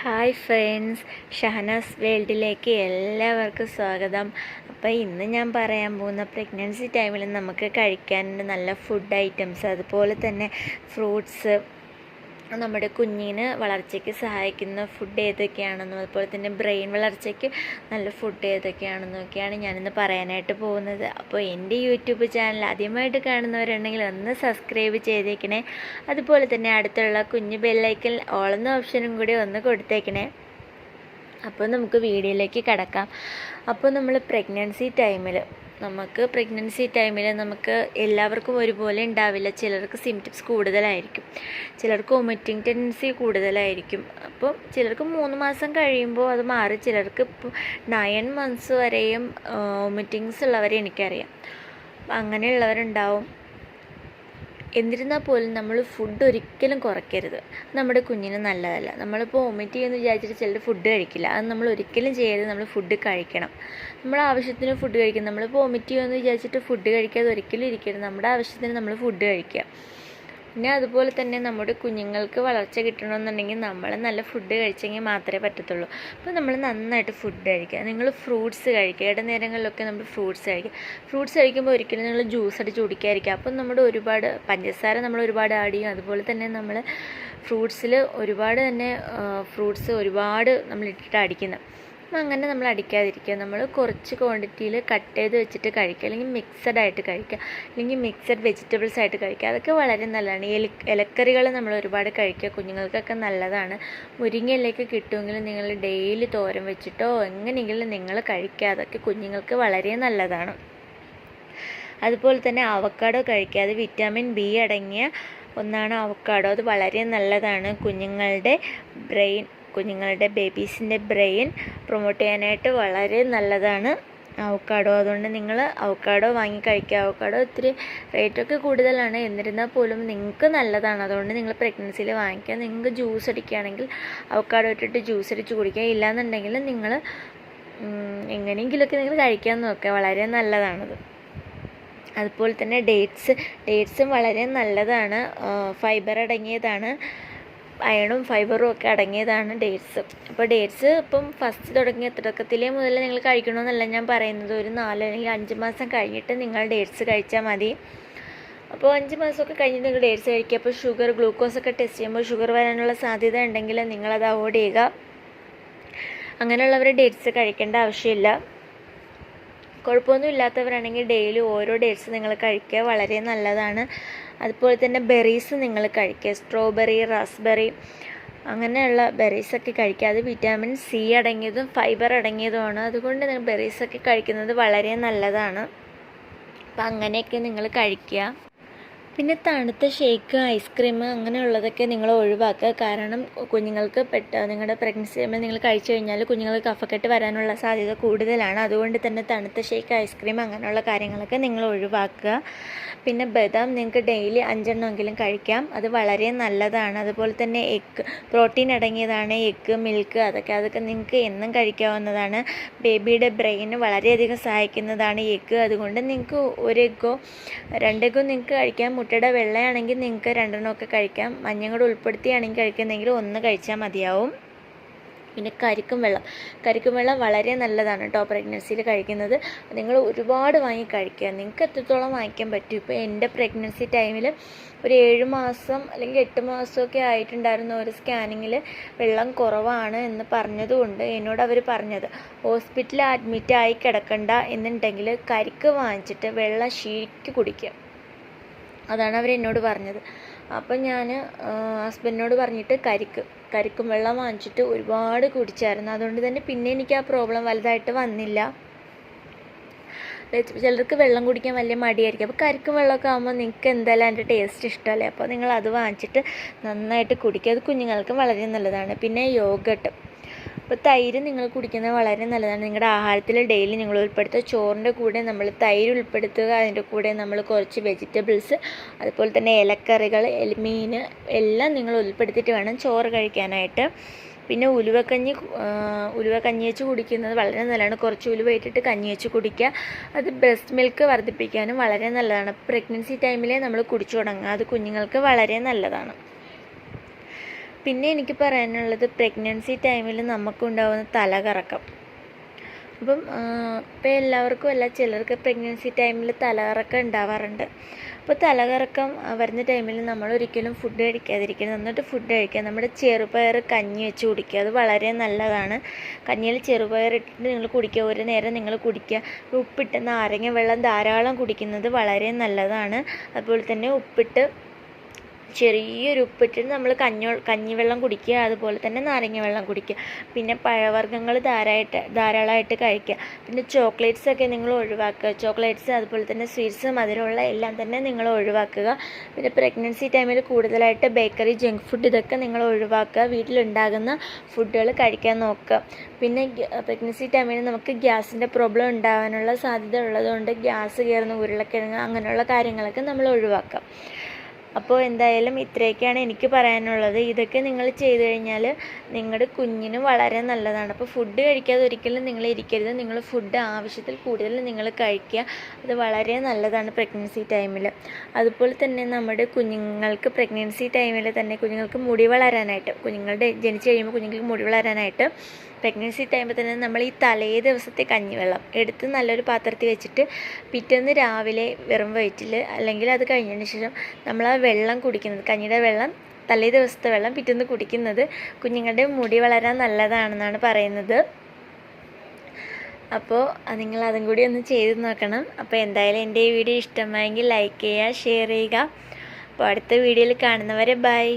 Hi friends Shahnaz വേൾഡിലേക്ക് എല്ലാവർക്കും സ്വാഗതം. അപ്പോൾ ഇന്ന് ഞാൻ പറയാൻ പോകുന്ന പ്രഗ്നൻസി ടൈമിൽ നമുക്ക് കഴിക്കാൻ നല്ല ഫുഡ് ഐറ്റംസ് അതുപോലെ തന്നെ ഫ്രൂട്ട്സ് നമ്മുടെ കുഞ്ഞിന് വളർച്ചയ്ക്ക് സഹായിക്കുന്ന ഫുഡ് ഏതൊക്കെയാണെന്നും അതുപോലെ തന്നെ ബ്രെയിൻ വളർച്ചയ്ക്ക് നല്ല ഫുഡ് ഏതൊക്കെയാണെന്നും ഒക്കെയാണ് ഞാനിന്ന് പറയാനായിട്ട് പോകുന്നത്. അപ്പോൾ എന്റെ യൂട്യൂബ് ചാനൽ ആദ്യമായിട്ട് കാണുന്നവരുണ്ടെങ്കിൽ ഒന്ന് സബ്സ്ക്രൈബ് ചെയ്തേക്കണേ. അതുപോലെ തന്നെ അടുത്തുള്ള കുഞ്ഞു ബെല്ലൈക്കൽ ഓളെന്ന ഓപ്ഷനും കൂടി ഒന്ന് കൊടുത്തേക്കണേ. അപ്പോൾ നമുക്ക് വീഡിയോയിലേക്ക് കിടക്കാം. അപ്പോൾ നമ്മൾ പ്രഗ്നൻസി ടൈമിൽ നമുക്ക് പ്രഗ്നൻസി ടൈമിൽ നമുക്ക് എല്ലാവർക്കും ഒരുപോലെ ഉണ്ടാവില്ല. ചിലർക്ക് സിംറ്റംസ് കൂടുതലായിരിക്കും. ചിലർക്ക് വൊമിറ്റിംഗ് ടെൻഡൻസി കൂടുതലായിരിക്കും. അപ്പോൾ ചിലർക്ക് മൂന്ന് മാസം കഴിയുമ്പോൾ അത് മാറി. ചിലർക്ക് നയൻ മന്ത്സ് വരെയും വൊമിറ്റിങ്സ് ഉള്ളവരെ എനിക്കറിയാം. അങ്ങനെയുള്ളവരുണ്ടാവും. എന്നിരുന്നാൽ പോലും നമ്മൾ ഫുഡ് ഒരിക്കലും കുറയ്ക്കരുത്. നമ്മുടെ കുഞ്ഞിന് നല്ലതല്ല. നമ്മളിപ്പോൾ വൊമിറ്റ് ചെയ്യുമെന്ന് വിചാരിച്ചിട്ട് ചിലർ ഫുഡ് കഴിക്കില്ല. അത് നമ്മൾ ഒരിക്കലും ചെയ്യരുത്. നമ്മൾ ഫുഡ് കഴിക്കണം. നമ്മുടെ ആവശ്യത്തിന് ഫുഡ് കഴിക്കണം നമ്മളിപ്പോൾ വൊമിറ്റ് ചെയ്യുമെന്ന് വിചാരിച്ചിട്ട് ഫുഡ് കഴിക്കാതെ ഒരിക്കലും ഇരിക്കരുത്. നമ്മുടെ ആവശ്യത്തിന് നമ്മൾ ഫുഡ് കഴിക്കുക. പിന്നെ അതുപോലെ തന്നെ നമ്മുടെ കുഞ്ഞുങ്ങൾക്ക് വളർച്ച കിട്ടണമെന്നുണ്ടെങ്കിൽ നമ്മൾ നല്ല ഫുഡ് കഴിച്ചെങ്കിൽ മാത്രമേ പറ്റത്തുള്ളൂ. അപ്പോൾ നമ്മൾ നന്നായിട്ട് ഫുഡ് കഴിക്കുക. നിങ്ങൾ ഫ്രൂട്ട്സ് കഴിക്കുക. ഇടനേരങ്ങളിലൊക്കെ നമ്മൾ ഫ്രൂട്ട്സ് കഴിക്കുക. ഫ്രൂട്ട്സ് കഴിക്കുമ്പോൾ ഒരിക്കലും നിങ്ങൾ ജ്യൂസ് അടിച്ച് കുടിക്കാതിരിക്കുക. അപ്പം നമ്മുടെ ഒരുപാട് പഞ്ചസാര നമ്മൾ ഒരുപാട് ആഡ് ചെയ്യും. അതുപോലെ തന്നെ നമ്മൾ ഫ്രൂട്ട്സിൽ ഒരുപാട് തന്നെ ഫ്രൂട്ട്സ് ഒരുപാട് നമ്മൾ ഇട്ടിട്ട് അടിക്കുന്നത്. അങ്ങനെ നമ്മൾ അടിക്കാതിരിക്കുക. നമ്മൾ കുറച്ച് ക്വാണ്ടിറ്റിയിൽ കട്ട് ചെയ്ത് വെച്ചിട്ട് കഴിക്കുക. അല്ലെങ്കിൽ മിക്സഡ് ആയിട്ട് കഴിക്കുക. അല്ലെങ്കിൽ മിക്സഡ് വെജിറ്റബിൾസ് ആയിട്ട് കഴിക്കുക. അതൊക്കെ വളരെ നല്ലതാണ്. എലി ഇലക്കറികൾ നമ്മൾ ഒരുപാട് കഴിക്കുക. കുഞ്ഞുങ്ങൾക്കൊക്കെ നല്ലതാണ്. മുരിങ്ങയിലേക്ക് കിട്ടുമെങ്കിൽ നിങ്ങൾ ഡെയിലി തോരൻ വെച്ചിട്ടോ എങ്ങനെയെങ്കിലും നിങ്ങൾ കഴിക്കുക. അതൊക്കെ കുഞ്ഞുങ്ങൾക്ക് വളരെ നല്ലതാണ്. അതുപോലെ തന്നെ അവക്കാഡോ കഴിക്കുക. അത് വിറ്റാമിൻ ബി അടങ്ങിയ ഒന്നാണ് അവക്കാഡോ അത് വളരെ നല്ലതാണ്. കുഞ്ഞുങ്ങളുടെ ബ്രെയിൻ കുഞ്ഞുങ്ങളുടെ ബേബീസിന്റെ ബ്രെയിൻ പ്രൊമോട്ട് ചെയ്യാനായിട്ട് വളരെ നല്ലതാണ്. അവക്കാഡോ അതുകൊണ്ട് നിങ്ങൾ അവക്കാഡോ വാങ്ങി കഴിക്കുക. അവക്കാഡോ ഇത്തിരി റേറ്റൊക്കെ കൂടുതലാണ്. എന്നിരുന്നാൽ പോലും നിങ്ങൾക്ക് നല്ലതാണ്. അതുകൊണ്ട് നിങ്ങൾ പ്രഗ്നൻസിയിൽ വാങ്ങിക്കുക. നിങ്ങൾക്ക് ജ്യൂസ് അടിക്കുകയാണെങ്കിൽ അവക്കാഡോ ഇട്ടിട്ട് ജ്യൂസ് അടിച്ച് കുടിക്കുക. ഇല്ലാന്നുണ്ടെങ്കിൽ നിങ്ങൾ എങ്ങനെയെങ്കിലുമൊക്കെ നിങ്ങൾ കഴിക്കാൻ നോക്കുക. വളരെ നല്ലതാണത്. അതുപോലെ തന്നെ ഡേറ്റ്സ് ഡേറ്റ്സും വളരെ നല്ലതാണ്. ഫൈബർ അടങ്ങിയതാണ്. അയണും ഫൈബറും ഒക്കെ അടങ്ങിയതാണ് ഡേറ്റ്സ്. അപ്പോൾ ഡേറ്റ്സ് ഇപ്പം ഫസ്റ്റ് തുടങ്ങിയ തുടക്കത്തിലേ മുതൽ നിങ്ങൾ കഴിക്കണമെന്നല്ല ഞാൻ പറയുന്നത്. ഒരു നാല് അല്ലെങ്കിൽ അഞ്ച് മാസം കഴിഞ്ഞിട്ട് നിങ്ങൾ ഡേറ്റ്സ് കഴിച്ചാൽ മതി. അപ്പോൾ അഞ്ച് മാസമൊക്കെ കഴിഞ്ഞ് നിങ്ങൾ ഡേറ്റ്സ് കഴിക്കുക. അപ്പോൾ ഷുഗർ ഗ്ലൂക്കോസ് ഒക്കെ ടെസ്റ്റ് ചെയ്യുമ്പോൾ ഷുഗർ വരാനുള്ള സാധ്യത ഉണ്ടെങ്കിൽ നിങ്ങളത് അവോയ്ഡ് ചെയ്യുക. അങ്ങനെയുള്ളവർ ഡേറ്റ്സ് കഴിക്കേണ്ട ആവശ്യമില്ല. കുഴപ്പമൊന്നും ഇല്ലാത്തവരാണെങ്കിൽ ഡെയിലി ഓരോ ഡേറ്റ്സ് നിങ്ങൾ കഴിക്കുക. വളരെ നല്ലതാണ്. അതുപോലെ തന്നെ ബെറീസ് നിങ്ങൾ കഴിക്കുക. സ്ട്രോബെറി റാസ്ബെറി അങ്ങനെയുള്ള ബെറീസൊക്കെ കഴിക്കുക. അത് വിറ്റാമിൻ സി അടങ്ങിയതും ഫൈബർ അടങ്ങിയതുമാണ്. അതുകൊണ്ട് നിങ്ങൾ ബെറീസൊക്കെ കഴിക്കുന്നത് വളരെ നല്ലതാണ്. അപ്പം അങ്ങനെയൊക്കെ നിങ്ങൾ കഴിക്കുക. പിന്നെ തണുത്ത ഷേക്ക് ഐസ്ക്രീം അങ്ങനെയുള്ളതൊക്കെ നിങ്ങൾ ഒഴിവാക്കുക. കാരണം കുഞ്ഞുങ്ങൾക്ക് പെട്ട നിങ്ങളുടെ പ്രഗ്നൻസി ടൈമിൽ നിങ്ങൾ കഴിച്ചു കഴിഞ്ഞാൽ കുഞ്ഞുങ്ങൾക്ക് കഫക്കെട്ട് വരാനുള്ള സാധ്യത കൂടുതലാണ്. അതുകൊണ്ട് തന്നെ തണുത്ത ഷേക്ക് ഐസ്ക്രീം അങ്ങനെയുള്ള കാര്യങ്ങളൊക്കെ നിങ്ങൾ ഒഴിവാക്കുക. പിന്നെ ബദാം നിങ്ങൾക്ക് ഡെയിലി അഞ്ചെണ്ണമെങ്കിലും കഴിക്കാം. അത് വളരെ നല്ലതാണ്. അതുപോലെ തന്നെ എഗ്ഗ് പ്രോട്ടീൻ അടങ്ങിയതാണ്. എഗ്ഗ് മിൽക്ക് അതൊക്കെ അതൊക്കെ നിങ്ങൾക്ക് എന്നും കഴിക്കാവുന്നതാണ്. ബേബിയുടെ ബ്രെയിന് വളരെയധികം സഹായിക്കുന്നതാണ് എഗ്ഗ് അതുകൊണ്ട് നിങ്ങൾക്ക് ഒരു എഗ്ഗോ രണ്ട് നിങ്ങൾക്ക് കഴിക്കാം മുട്ടയുടെ വെള്ളയാണെങ്കിൽ നിങ്ങൾക്ക് രണ്ടെണ്ണമൊക്കെ കഴിക്കാം. മഞ്ഞൾ കൂടെ ഉൾപ്പെടുത്തിയാണെങ്കിൽ കഴിക്കുന്നെങ്കിൽ ഒന്ന് കഴിച്ചാൽ മതിയാവും. പിന്നെ കരിക്കും വെള്ളം. കരിക്കും വെള്ളം വളരെ നല്ലതാണ് കേട്ടോ പ്രഗ്നൻസിയിൽ കഴിക്കുന്നത്. നിങ്ങൾ ഒരുപാട് വാങ്ങി കഴിക്കുക. നിങ്ങൾക്ക് എത്രത്തോളം വാങ്ങിക്കാൻ പറ്റും? ഇപ്പോൾ എന്റെ പ്രഗ്നൻസി ടൈമിൽ ഒരു ഏഴ് മാസം അല്ലെങ്കിൽ എട്ട് മാസമൊക്കെ ആയിട്ടുണ്ടായിരുന്ന ഒരു സ്കാനിങ്ങിൽ വെള്ളം കുറവാണ് എന്ന് പറഞ്ഞതുകൊണ്ട് എന്നോട് അവർ പറഞ്ഞത് ഹോസ്പിറ്റലിൽ അഡ്മിറ്റ് ആയി കിടക്കണ്ട എന്നുണ്ടെങ്കിൽ കരിക്ക് വാങ്ങിച്ചിട്ട് വെള്ളം ശീലിക്ക് കുടിക്കുക. അതാണ് അവർ എന്നോട് പറഞ്ഞത്. അപ്പം ഞാൻ ഹസ്ബൻഡിനോട് പറഞ്ഞിട്ട് കരിക്ക് കരിക്കും വെള്ളം വാങ്ങിച്ചിട്ട് ഒരുപാട് കുടിച്ചായിരുന്നു. അതുകൊണ്ട് തന്നെ പിന്നെ എനിക്ക് ആ പ്രോബ്ലം വലുതായിട്ട് വന്നില്ല. ചിലർക്ക് വെള്ളം കുടിക്കാൻ വലിയ മടിയായിരിക്കും. അപ്പോൾ കരിക്കും വെള്ളമൊക്കെ ആകുമ്പോൾ നിങ്ങൾക്ക് എന്തായാലും അതിന്റെ ടേസ്റ്റ് ഇഷ്ടമല്ലേ? അപ്പോൾ നിങ്ങൾ അത് വാങ്ങിച്ചിട്ട് നന്നായിട്ട് കുടിക്കുക അത് കുഞ്ഞുങ്ങൾക്കും വളരെ നല്ലതാണ്. പിന്നെ യോഗട്ട്. അപ്പോൾ തൈര് നിങ്ങൾ കുടിക്കുന്നത് വളരെ നല്ലതാണ്. നിങ്ങളുടെ ആഹാരത്തിൽ ഡെയിലി നിങ്ങൾ ഉൾപ്പെടുത്തുക. ചോറിന്റെ കൂടെ നമ്മൾ തൈര് ഉൾപ്പെടുത്തുക. അതിന്റെ കൂടെ നമ്മൾ കുറച്ച് വെജിറ്റബിൾസ് അതുപോലെ തന്നെ ഇലക്കറികൾ മീൻ എല്ലാം നിങ്ങൾ ഉൾപ്പെടുത്തിയിട്ട് വേണം ചോറ് കഴിക്കാനായിട്ട്. പിന്നെ ഉലുവക്കഞ്ഞി ഉലുവ കഞ്ഞി വെച്ച് കുടിക്കുന്നത് വളരെ നല്ലതാണ്. കുറച്ച് ഉലുവ ഇട്ടിട്ട് കഞ്ഞി വെച്ച് കുടിക്കുക. അത് ബ്രസ്റ്റ് മിൽക്ക് വർദ്ധിപ്പിക്കാനും വളരെ നല്ലതാണ്. പ്രഗ്നൻസി ടൈമിലേ നമ്മൾ കുടിച്ചു തുടങ്ങുക. അത് കുഞ്ഞുങ്ങൾക്ക് വളരെ നല്ലതാണ്. പിന്നെ എനിക്ക് പറയാനുള്ളത് പ്രഗ്നൻസി ടൈമിൽ നമുക്കുണ്ടാവുന്ന തലകറക്കം. അപ്പം ഇപ്പം എല്ലാവർക്കും അല്ല ചിലർക്ക് പ്രഗ്നൻസി ടൈമിൽ തലകറക്കം ഉണ്ടാവാറുണ്ട്. അപ്പോൾ തലകറക്കം വരുന്ന ടൈമിൽ നമ്മൾ ഒരിക്കലും ഫുഡ് കഴിക്കാതിരിക്കുന്നത് എന്നിട്ട് ഫുഡ് കഴിക്കുക. നമ്മുടെ ചെറുപയർ കഞ്ഞി വെച്ച് കുടിക്കുക. അത് വളരെ നല്ലതാണ്. കഞ്ഞിയിൽ ചെറുപയർ ഇട്ടിട്ട് നിങ്ങൾ കുടിക്കുക. ഒരു നേരം നിങ്ങൾ കുടിക്കുക. ഉപ്പിട്ട് നാരങ്ങ വെള്ളം ധാരാളം കുടിക്കുന്നത് വളരെ നല്ലതാണ്. അതുപോലെ തന്നെ ഉപ്പിട്ട് ചെറിയൊരു ഉപ്പിട്ട് നമ്മൾ കഞ്ഞോ കഞ്ഞിവെള്ളം കുടിക്കുക അതുപോലെ തന്നെ നാരങ്ങ വെള്ളം കുടിക്കുക. പിന്നെ പഴവർഗങ്ങൾ ധാരായിട്ട് ധാരാളമായിട്ട് കഴിക്കുക. പിന്നെ ചോക്ലേറ്റ്സ് ഒക്കെ നിങ്ങൾ ഒഴിവാക്കുക. ചോക്ലേറ്റ്സ് അതുപോലെ തന്നെ സ്വീറ്റ്സ് മധുരമുള്ള എല്ലാം തന്നെ നിങ്ങൾ ഒഴിവാക്കുക. പിന്നെ പ്രഗ്നൻസി ടൈമിൽ കൂടുതലായിട്ട് ബേക്കറി ജങ്ക് ഫുഡ് ഇതൊക്കെ നിങ്ങൾ ഒഴിവാക്കുക. വീട്ടിലുണ്ടാകുന്ന ഫുഡുകൾ കഴിക്കാൻ നോക്കുക. പിന്നെ പ്രഗ്നൻസി ടൈമിൽ നമുക്ക് ഗ്യാസിന്റെ പ്രോബ്ലം ഉണ്ടാകാനുള്ള സാധ്യത ഉള്ളതുകൊണ്ട് ഗ്യാസ് കയറുന്ന ഉരുളക്കിഴങ്ങ് അങ്ങനെയുള്ള കാര്യങ്ങളൊക്കെ നമ്മൾ ഒഴിവാക്കുക. അപ്പോൾ എന്തായാലും ഇത്രയൊക്കെയാണ് എനിക്ക് പറയാനുള്ളത്. ഇതൊക്കെ നിങ്ങൾ ചെയ്തു കഴിഞ്ഞാൽ നിങ്ങളുടെ കുഞ്ഞിന് വളരെ നല്ലതാണ്. അപ്പോൾ ഫുഡ് കഴിക്കാതെ ഒരിക്കലും നിങ്ങൾ ഇരിക്കരുത്. നിങ്ങൾ ഫുഡ് ആവശ്യത്തിൽ കൂടുതൽ നിങ്ങൾ കഴിക്കുക. അത് വളരെ നല്ലതാണ് പ്രഗ്നൻസി ടൈമിൽ അതുപോലെ തന്നെ നമ്മുടെ കുഞ്ഞുങ്ങൾക്ക് പ്രഗ്നൻസി ടൈമിൽ തന്നെ കുഞ്ഞുങ്ങൾക്ക് മുടി വളരാനായിട്ട് കുഞ്ഞുങ്ങളുടെ ജനിച്ചു കഴിയുമ്പോൾ കുഞ്ഞുങ്ങൾക്ക് മുടി വളരാനായിട്ട് പ്രഗ്നൻസി ടൈമിൽ തന്നെ നമ്മൾ ഈ തലേ ദിവസത്തെ കഞ്ഞിവെള്ളം എടുത്ത് നല്ലൊരു പാത്രത്തിൽ വെച്ചിട്ട് പിറ്റേന്ന് രാവിലെ വെറും വയറ്റിൽ അല്ലെങ്കിൽ അത് കഴിഞ്ഞതിന് ശേഷം നമ്മൾ ആ വെള്ളം കുടിക്കുന്നത് കഞ്ഞിയുടെ വെള്ളം തലേ ദിവസത്തെ വെള്ളം പിറ്റേന്ന് കുടിക്കുന്നത് കുഞ്ഞുങ്ങളുടെ മുടി വളരാൻ നല്ലതാണെന്നാണ് പറയുന്നത്. അപ്പോൾ നിങ്ങൾ അതും കൂടി ഒന്ന് ചെയ്ത് നോക്കണം. അപ്പോൾ എന്തായാലും എന്റെ ഈ വീഡിയോ ഇഷ്ടമായെങ്കിൽ ലൈക്ക് ചെയ്യുക ഷെയർ ചെയ്യുക. അപ്പോൾ അടുത്ത വീഡിയോയിൽ കാണുന്നവരെ ബൈ